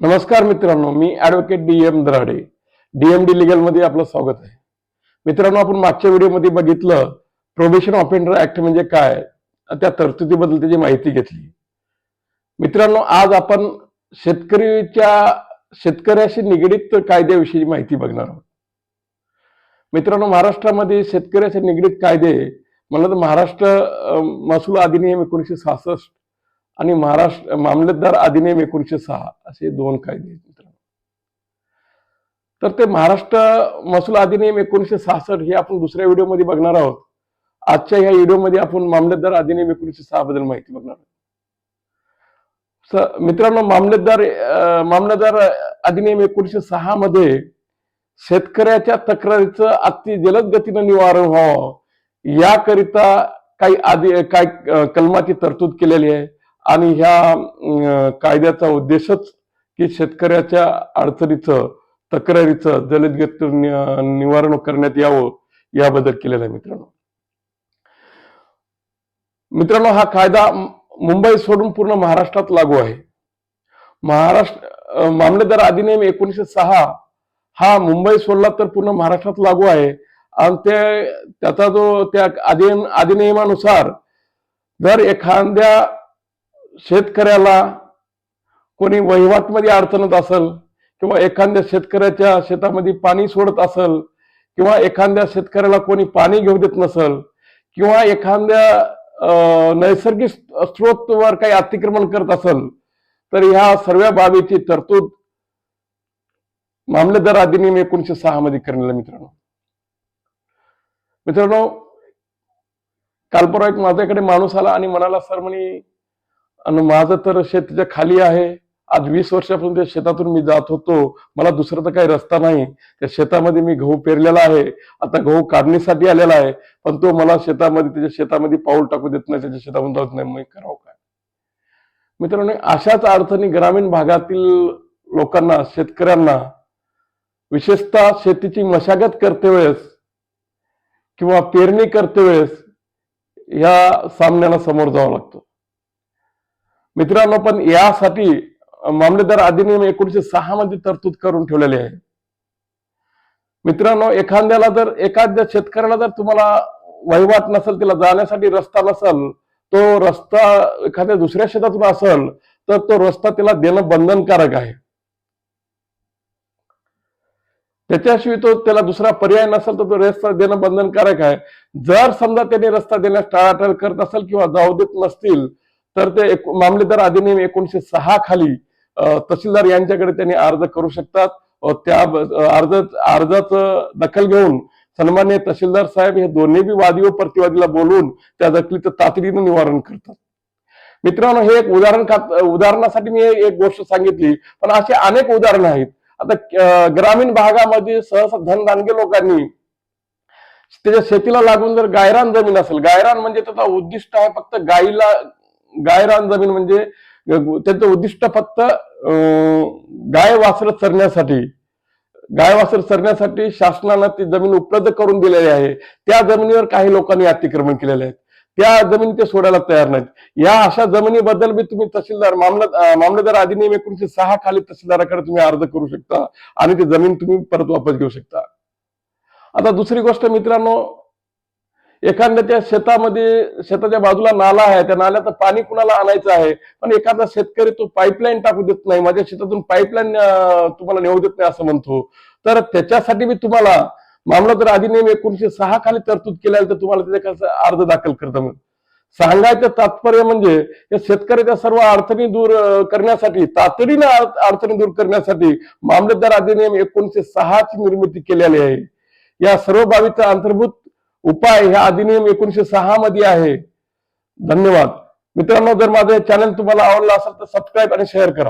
नमस्कार मित्रांनो मी advocate D M Darade. DMD लिगलमध्ये आपलं स्वागत आहे. मित्रांनो आपण मागच्या व्हिडिओमध्ये बघितलं प्रोबेशन ऑफेंडर ऍक्ट म्हणजे काय? त्या तरतुदीबद्दल त्याची माहिती घेतली. मित्रांनो आज आपण शेतकरीच्या शेतकऱ्याशी निगडीत कायद्याविषयी माहिती बघणार आहोत. मित्रांनो महाराष्ट्रामध्ये शेतकऱ्याशी निगडीत कायदे म्हणलं तर महाराष्ट्र महसूल अधिनियम एकोणीसशे सहासष्ट आणि महाराष्ट्र मामलेदार अधिनियम एकोणीशे सहा असे दोन कायदे तर ते महाराष्ट्र महसूल अधिनियम एकोणीशे सहासष्ट हे आपण दुसऱ्या व्हिडिओमध्ये बघणार आहोत. आजच्या ह्या व्हिडिओमध्ये आपण मामलेदार अधिनियम एकोणीशे सहा बद्दल माहिती बघणार आहोत. मित्रांनो मामलेदार मामलेदार अधिनियम एकोणीशे सहा मध्ये शेतकऱ्याच्या तक्रारीचं अति जलद गतीनं निवारण व्हावं याकरिता काही आधी काही कलमाची तरतूद केलेली आहे. आणि ह्या कायद्याचा उद्देशच की शेतकऱ्याच्या अडचणीचं तक्रारीचं दलित नि- निवारण करण्यात यावं याबद्दल केलेलं आहे मित्रांनो. मित्रांनो हा कायदा मुंबई सोडून पूर्ण महाराष्ट्रात लागू आहे. महाराष्ट्र मामलेदार अधिनियम एकोणीशे सहा हा मुंबई सोडला तर पूर्ण महाराष्ट्रात लागू आहे. आणि ते त्याचा जो त्या अधिनियमानुसार जर एखाद्या शेतकऱ्याला कोणी वहिवाटमध्ये अडचणत असेल किंवा एखाद्या शेतकऱ्याच्या शेतामध्ये पाणी सोडत असेल किंवा एखाद्या शेतकऱ्याला कोणी पाणी घेऊ देत नसेल किंवा एखाद्या अं, नैसर्गिक स्रोतवर काही अतिक्रमण करत असेल तर ह्या सर्व बाबीची तरतूद मामलेदार अधिनियम एकोणीशे सहा मध्ये करण्याला मित्रांनो. मित्रांनो काल परवा एक माझ्याकडे माणूस आला आणि म्हणाला सर म्हणे आणि माझं तर शेतीच्या खाली आहे. आज वीस वर्षापासून त्या शेतातून मी जात होतो. मला दुसरा तर काही रस्ता नाही. त्या शेतामध्ये मी गहू पेरलेला आहे. आता गहू काढणीसाठी आलेला आहे. पण तो मला शेतामध्ये त्याच्या शेतामध्ये पाऊल टाकू देत नाही. त्याच्या शेतामध्ये जात नाही. मी करावं काय? मित्रांनो अशाच अडचणी ग्रामीण भागातील लोकांना शेतकऱ्यांना विशेषतः शेतीची मशागत करते वेळेस किंवा पेरणी करते वेळेस ह्या सामन्याला समोर जावं लागतं. मित्रांनो पण यासाठी मामलेदार अधिनियम एकोणीशे सहा मध्ये तरतूद करून ठेवलेली आहे. मित्रांनो एखाद्याला जर एखाद्या शेतकऱ्याला जर तुम्हाला वहिवाट नसेल तिला जाण्यासाठी रस्ता नसेल तो रस्ता एखाद्या दुसऱ्या शेतातून असेल तर तो रस्ता तिला देणं बंधनकारक आहे. त्याच्याशिवाय तो त्याला दुसरा पर्याय नसेल तर तो रस्ता देणं बंधनकारक आहे. जर समजा त्याने रस्ता देण्यास टाळाटाळ करत असेल किंवा जाऊ देत नसतील तर ते मामलेदार अधिनियम एकोणीशे सहा खाली तहसीलदार यांच्याकडे त्यांनी अर्ज करू शकतात. त्या अर्ज अर्जाच दखल घेऊन सन्मान्य तहसीलदार साहेब हे दोन्ही बी वादी व प्रतिवादीला बोलून त्या दखलीचं तातडीनं निवारण करतात. मित्रांनो हे एक उदाहरण खात उदाहरणासाठी मी एक गोष्ट सांगितली पण अशी अनेक उदाहरणं आहेत. आता ग्रामीण भागामध्ये सहसा धनदानगे लोकांनी त्याच्या शेतीला लागून जर गायरान जमीन असेल गायरान म्हणजे त्याचा उद्दिष्ट आहे फक्त गायीला गायरान जमीन म्हणजे त्यांचं उद्दिष्ट फक्त अं, गाय वासर चरण्यासाठी गाय वासर चरण्यासाठी शासनानं ती जमीन उपलब्ध करून दिलेली आहे. त्या जमिनीवर काही लोकांनी अतिक्रमण केलेले आहेत. त्या जमिनी ते सोडायला तयार नाहीत. या अशा जमिनीबद्दल बी तुम्ही तहसीलदार मामला मामलेदार अधिनियम एकोणीशे सहा खाली तहसीलदाराकडे तुम्ही अर्ज करू शकता आणि ती जमीन तुम्ही परत वापस घेऊ शकता. आता दुसरी गोष्ट मित्रांनो एखाद्याच्या शेतामध्ये शेताच्या बाजूला नाला आहे त्या नाल्याचं पाणी कुणाला आणायचं आहे? पण एखादा शेतकरी तो पाईपलाईन टाकू देत नाही माझ्या शेतातून पाईपलाईन तुम्हाला नेऊ देत नाही असं म्हणतो. तर त्याच्यासाठी मी तुम्हाला मामलादार अधिनियम एकोणीशे सहा खाली तरतूद केल्या तर तुम्हाला त्याच्या अर्ज दाखल करता येईल सांगायचं तात्पर्य म्हणजे या शेतकऱ्याच्या सर्व अडचणी दूर करण्यासाठी तातडीनं अडचणी दूर करण्यासाठी मामलेदार अधिनियम एकोणीशे सहाची निर्मिती केलेली आहे. या सर्व बाबीचा अंतर्भूत उपाय ह्या अधिनियम एकोणीशे सहा मध्ये आहे. धन्यवाद. मित्रांनो जर माझं चॅनल तुम्हाला आवडलं असेल तर सबस्क्राईब आणि शेअर करा.